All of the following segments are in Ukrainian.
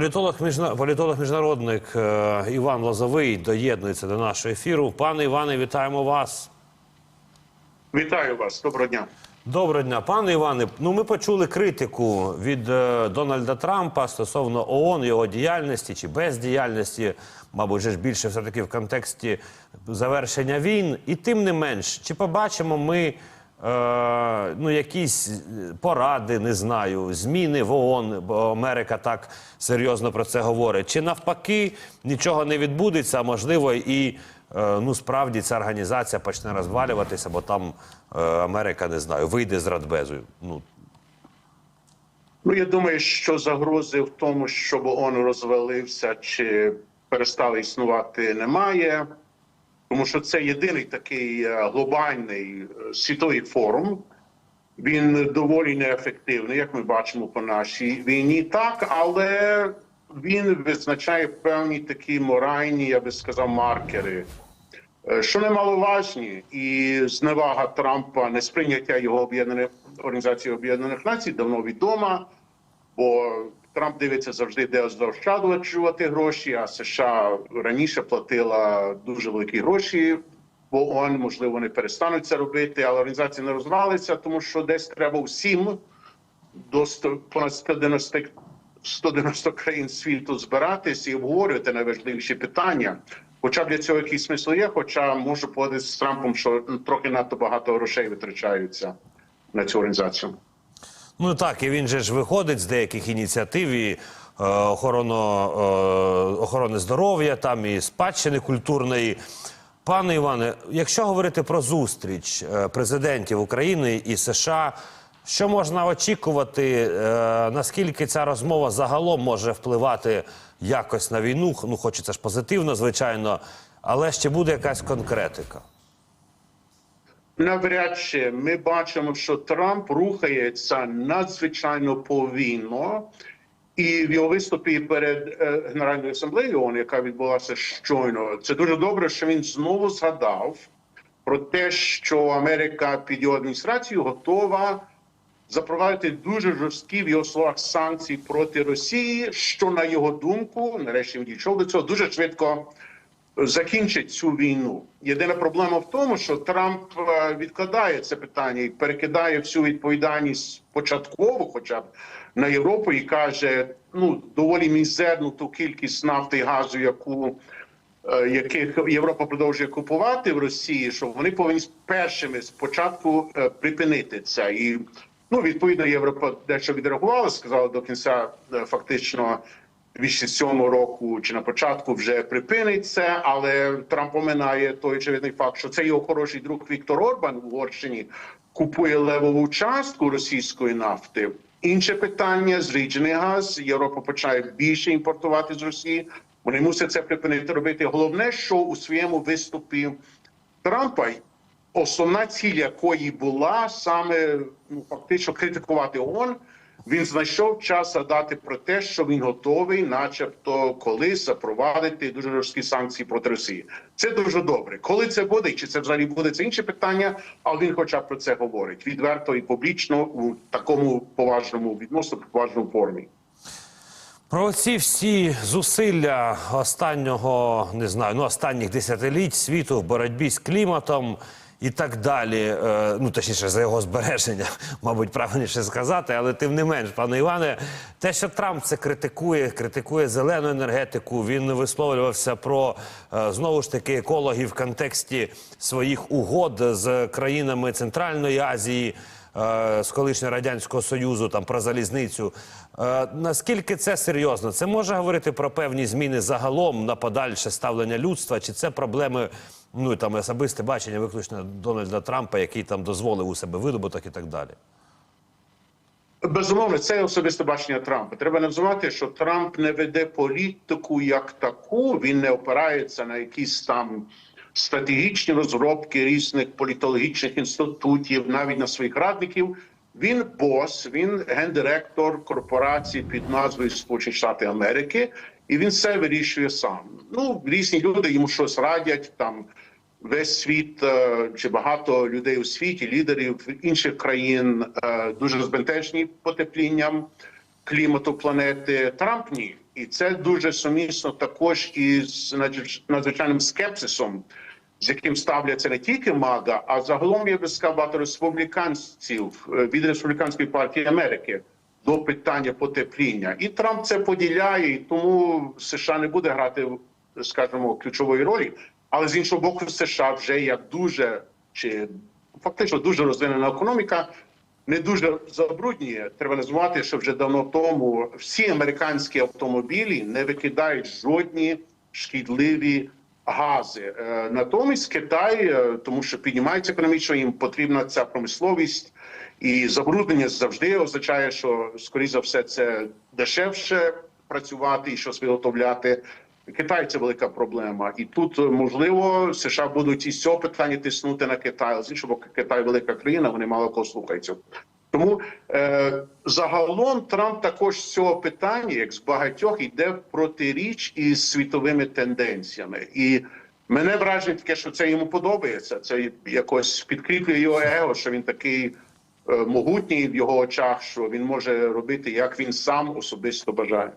Політолог, міжна... політолог міжнародник е, Іван Лозовий доєднується до нашого ефіру. Пане Іване, вітаємо вас. Вітаю вас, доброго дня. Доброго дня, пане Іване. Ну, ми почули критику від е, Дональда Трампа стосовно ООН, його діяльності чи бездіяльності, мабуть, ж більше все таки в контексті завершення війн. І тим не менш, чи побачимо ми ну, якісь поради, не знаю, зміни в ООН, бо Америка так серйозно про це говорить. Чи навпаки нічого не відбудеться, можливо і. Е, Ну, справді ця організація почне розвалюватися, бо там е, Америка не знаю, вийде з Радбезу. Ну Ну я думаю, що загрози в тому, щоб ООН розвалився чи перестали існувати, немає, тому що це єдиний такий е, глобальний е, світовий форум. Він доволі неефективний, як ми бачимо по нашій війні, так але він визначає певні такі моральні, я би сказав, маркери, е, що немаловажні, і зневага Трампа, несприйняття його об'єднаних організації Об'єднаних Націй давно відома, бо Трамп дивиться завжди, де заощаджувати гроші, а США раніше платила дуже великі гроші. Бо ООН, можливо, вони перестануть це робити, але організація не розвалиться, тому що десь треба всім до 100, понад 190, 190 країн світу збиратись і обговорювати найважливіші питання. Хоча для цього якийсь смисл є, хоча можу погодитися з Трампом, що трохи надто багато грошей витрачаються на цю організацію. Ну так, і він же ж виходить з деяких ініціатив і е, охороно, е, охорони здоров'я, там і спадщини культурної. Пане Іване, якщо говорити про зустріч е, президентів України і США, що можна очікувати? Е, наскільки ця розмова загалом може впливати якось на війну? Ну, хочеться ж позитивно, звичайно, але ще буде якась конкретика. Навряд чи. Ми бачимо, що Трамп рухається надзвичайно повільно, і в його виступі перед е, Генеральною асамблеєю, ООН, яка відбулася щойно, це дуже добре, що він знову згадав про те, що Америка під його адміністрацією готова запровадити дуже жорсткі в його словах санкції проти Росії, що на його думку, нарешті він дійшов до цього дуже швидко закінчить цю війну. Єдина проблема в тому, що Трамп е, відкладає це питання і перекидає всю відповідальність початково, хоча б на Європу, і каже: ну доволі мізерну ту кількість нафти і газу, яку е, яких Європа продовжує купувати в Росії, що вони повинні першими спочатку е, припинити це і. Ну, відповідно, Європа дещо відреагувала, сказала до кінця фактично 2007 року чи на початку вже припинить це, але Трамп оминає той очевидний факт, що це його хороший друг Віктор Орбан в Угорщині купує левову частку російської нафти. Інше питання зріджений газ. Європа почає більше імпортувати з Росії. Вони мусять це припинити робити. Головне, що у своєму виступі Трампа основна ціль якої була саме ну фактично критикувати ООН, він знайшов час згадати про те, що він готовий, начебто, колись запровадити дуже жорсткі санкції проти Росії. Це дуже добре. Коли це буде, чи це взагалі буде це інше питання, але він, хоча б про це говорить відверто і публічно у такому поважному відносно поважному формі. Про ці всі зусилля останнього не знаю, ну останніх десятиліть світу в боротьбі з кліматом і так далі. Е, ну точніше за його збереження, мабуть, правильніше сказати, але тим не менш, пане Іване, те, що Трамп це критикує, критикує зелену енергетику. Він висловлювався про е, знову ж таки екологів в контексті своїх угод з країнами Центральної Азії. Е, З колишнього радянського союзу там про залізницю. Е, наскільки це серйозно? Це може говорити про певні зміни загалом на подальше ставлення людства? Чи це проблеми ну там особисте бачення виключно Дональда Трампа, який там дозволив у себе видобуток і так далі? Безумовно, це особисте бачення Трампа. Треба не взувати, що Трамп не веде політику як таку. Він не опирається на якісь там стратегічні розробки різних політологічних інститутів, навіть на своїх радників. Він бос, він гендиректор корпорації під назвою Сполучені Штати Америки, і він все вирішує сам. Ну різні люди йому щось радять там. Весь світ е, чи багато людей у світі, лідерів інших країн е, дуже збентежені потеплінням клімату планети. Трамп ні. І це дуже сумісно також із надзвичайним скепсисом, з яким ставляться не тільки МАГА, а загалом я би сказав республіканців е, від республіканської партії Америки до питання потепління. І Трамп це поділяє, і тому США не буде грати, скажімо, ключової ролі. Але з іншого боку, США вже як дуже чи фактично дуже розвинена економіка. Не дуже забруднює. Треба назвати, що вже давно тому всі американські автомобілі не викидають жодні шкідливі гази. Е, Натомість Китай, е, тому що піднімається економічно, їм потрібна ця промисловість, і забруднення завжди означає, що скоріше за все це дешевше працювати і щось виготовляти. Китай це велика проблема, і тут е, можливо США будуть із цього питання тиснути на Китай. З іншого Китай велика країна, вони мало кого слухаються. Тому е, загалом Трамп також з цього питання, як з багатьох, йде в протиріч із світовими тенденціями. І мене враження таке, що це йому подобається. Це якось підкріплює його его, що він такий е, могутній в його очах, що він може робити, як він сам особисто бажає.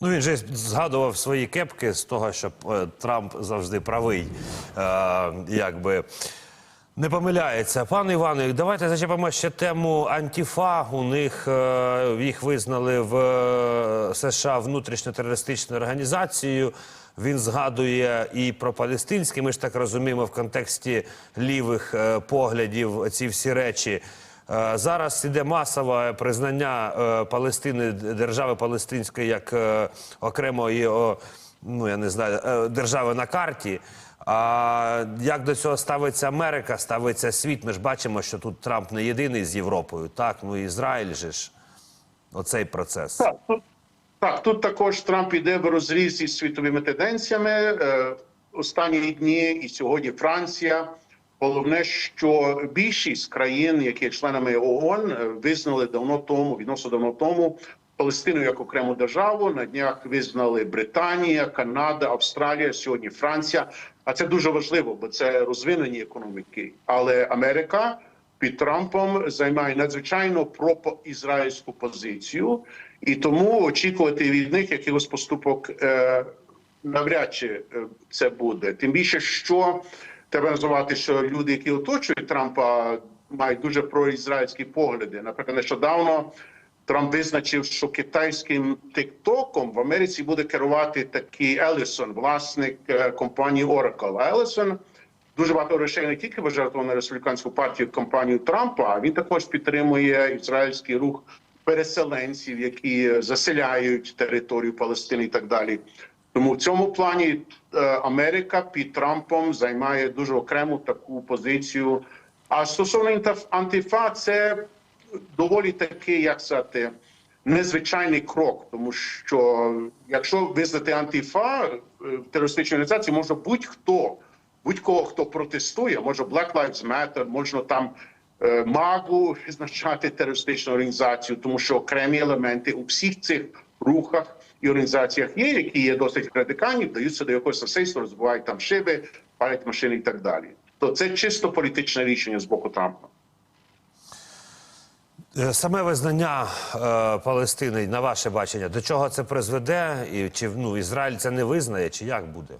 Ну, він же згадував свої кепки з того, що е, Трамп завжди правий, е, якби не помиляється. Пане Іване, давайте зачепимо ще тему Антіфа. У них е, їх визнали в е, США внутрішньо-терористичною організацією. Він згадує і про палестинські. Ми ж так розуміємо в контексті лівих е, поглядів ці всі речі. Зараз іде масове признання Палестини держави Палестинської як окремої, ну я не знаю, держави на карті. А як до цього ставиться Америка, ставиться світ? Ми ж бачимо, що тут Трамп не єдиний з Європою. Так, ну Ізраїль же ж оцей процес. Так, тут, так, тут також Трамп іде в розріз із світовими тенденціями. Е, останні дні і сьогодні Франція. Головне, що більшість країн, які є членами ООН, е, визнали давно тому, відносно давно тому, Палестину як окрему державу. На днях визнали Британія, Канада, Австралія, сьогодні Франція. А це дуже важливо, бо це розвинені економіки. Але Америка під Трампом займає надзвичайно пропоізраїльську позицію, і тому очікувати від них якихось поступок е, навряд чи е, це буде. Тим більше, що треба називати, що люди, які оточують Трампа, мають дуже проізраїльські погляди. Наприклад, нещодавно Трамп визначив, що китайським тиктоком в Америці буде керувати такий Елісон, власник е, компанії Oracle. А Елісон дуже багато грошей не тільки пожертвував на республіканську партію компанію Трампа, а він також підтримує ізраїльський рух переселенців, які заселяють територію Палестини і так далі. Тому в цьому плані е, Америка під Трампом займає дуже окрему таку позицію. А стосовно антифа, це доволі такий, як сказати, незвичайний крок, тому що якщо визнати антифа е, терористичну організацію, може будь-хто, будь-кого, хто протестує, може Black Lives Matter, можна там е, магу визначати терористичну організацію, тому що окремі елементи у всіх цих рухах і організаціях є, які є досить радикальні, вдаються до якогось насильства, розбивають там шиби, палять машини і так далі. То це чисто політичне рішення з боку Трампа. Е, Саме визнання е, Палестини, на ваше бачення, до чого це призведе? І чи ну, Ізраїль це не визнає, чи як буде?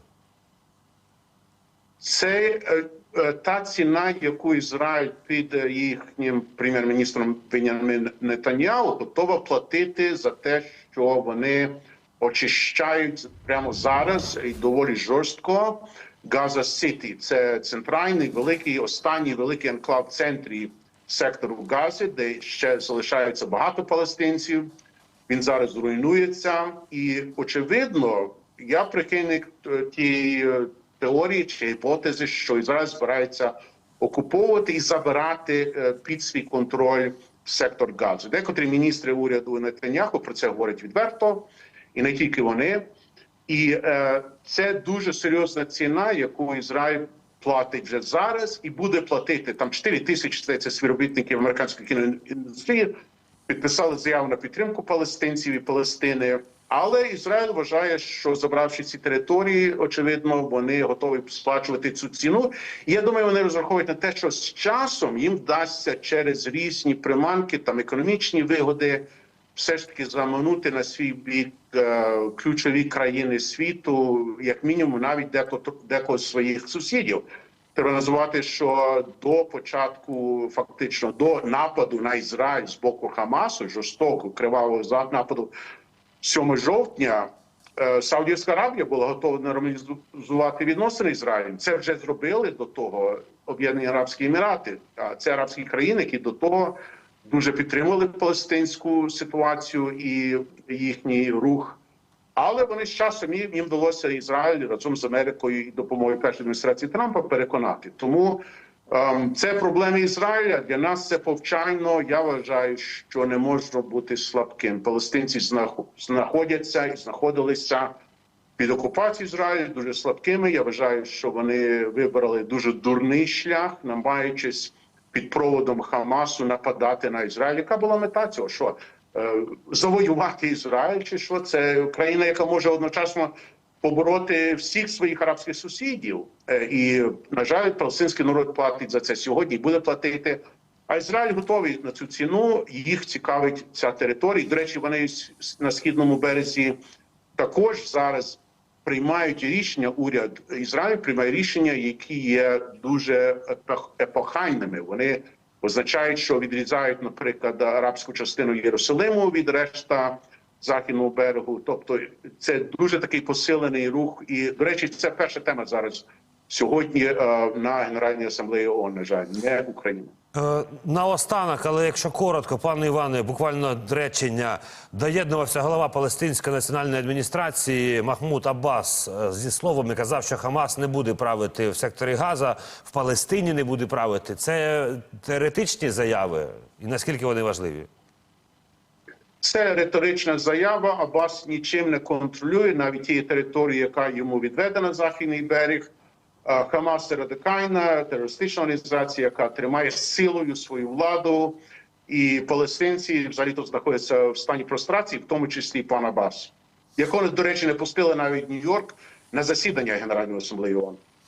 Це е, е, та ціна, яку Ізраїль під їхнім прем'єр-міністром Бенямін Нетаньяху готова платити за те, що вони очищають прямо зараз і доволі жорстко Газа Сіті. Це центральний великий, останній великий анклав центрі сектору Гази, де ще залишається багато палестинців. Він зараз руйнується, і очевидно, я прихильник тієї е, теорії чи гіпотези, що Ізраїль збирається окуповувати і забирати е, під свій контроль сектор Газу. Декотрі міністри уряду Нетаньяху про це говорять відверто, і не тільки вони. І е, це дуже серйозна ціна, яку Ізраїль платить вже зараз, і буде платити там 4 тисячі здається, співробітників американської кіноіндустрії підписали заяву на підтримку палестинців і Палестини. Але Ізраїль вважає, що забравши ці території, очевидно, вони готові сплачувати цю ціну. Я думаю, вони розраховують на те, що з часом їм вдасться через різні приманки, там економічні вигоди, все ж таки заманути на свій бік е, ключові країни світу, як мінімум, навіть деко, деко своїх сусідів. Треба назвати, що до початку, фактично, до нападу на Ізраїль з боку Хамасу, жорстокого кривавого нападу 7 жовтня, е, Саудівська Аравія була готова нормалізувати відносини з Ізраїлем. Це вже зробили до того Об'єднані Арабські Емірати. А це арабські країни, які до того дуже підтримували палестинську ситуацію і їхній рух. Але вони з часом їм, вдалося Ізраїль разом з Америкою і допомогою першої адміністрації Трампа переконати. Тому ем, це проблеми Ізраїля. Для нас це повчально. Я вважаю, що не можна бути слабким. Палестинці знахо- знаходяться і знаходилися під окупацією Ізраїлю дуже слабкими. Я вважаю, що вони вибрали дуже дурний шлях, намагаючись під проводом Хамасу нападати на Ізраїль. Яка була мета цього? Що е, завоювати Ізраїль, чи що це країна, яка може одночасно побороти всіх своїх арабських сусідів? Е, і на жаль, палестинський народ платить за це сьогодні і буде платити. А Ізраїль готовий на цю ціну. Їх цікавить ця територія. До речі, вони на східному березі також зараз приймають рішення. Уряд Ізраїлю приймає рішення, які є дуже епох- епохальними. Вони означають, що відрізають, наприклад, арабську частину Єрусалиму від решта західного берегу. Тобто, це дуже такий посилений рух. І до речі, це перша тема зараз сьогодні е, на Генеральній асамблеї ООН, на жаль, не Україна. Е, Наостанок, але якщо коротко, пане Іване, буквально речення, доєднувався голова Палестинської національної адміністрації Махмуд Аббас е, зі словом і казав, що Хамас не буде правити в секторі Газа, в Палестині не буде правити. Це теоретичні заяви, і наскільки вони важливі? Це риторична заява. Аббас нічим не контролює навіть тієї території, яка йому відведена західний берег. Хамас радикальна терористична організація, яка тримає силою свою владу, і палестинці взагалі тут знаходяться в стані прострації, в тому числі і пан Абас, якого, до речі, не пустили навіть Нью-Йорк на засідання Генеральної асамблеї ООН.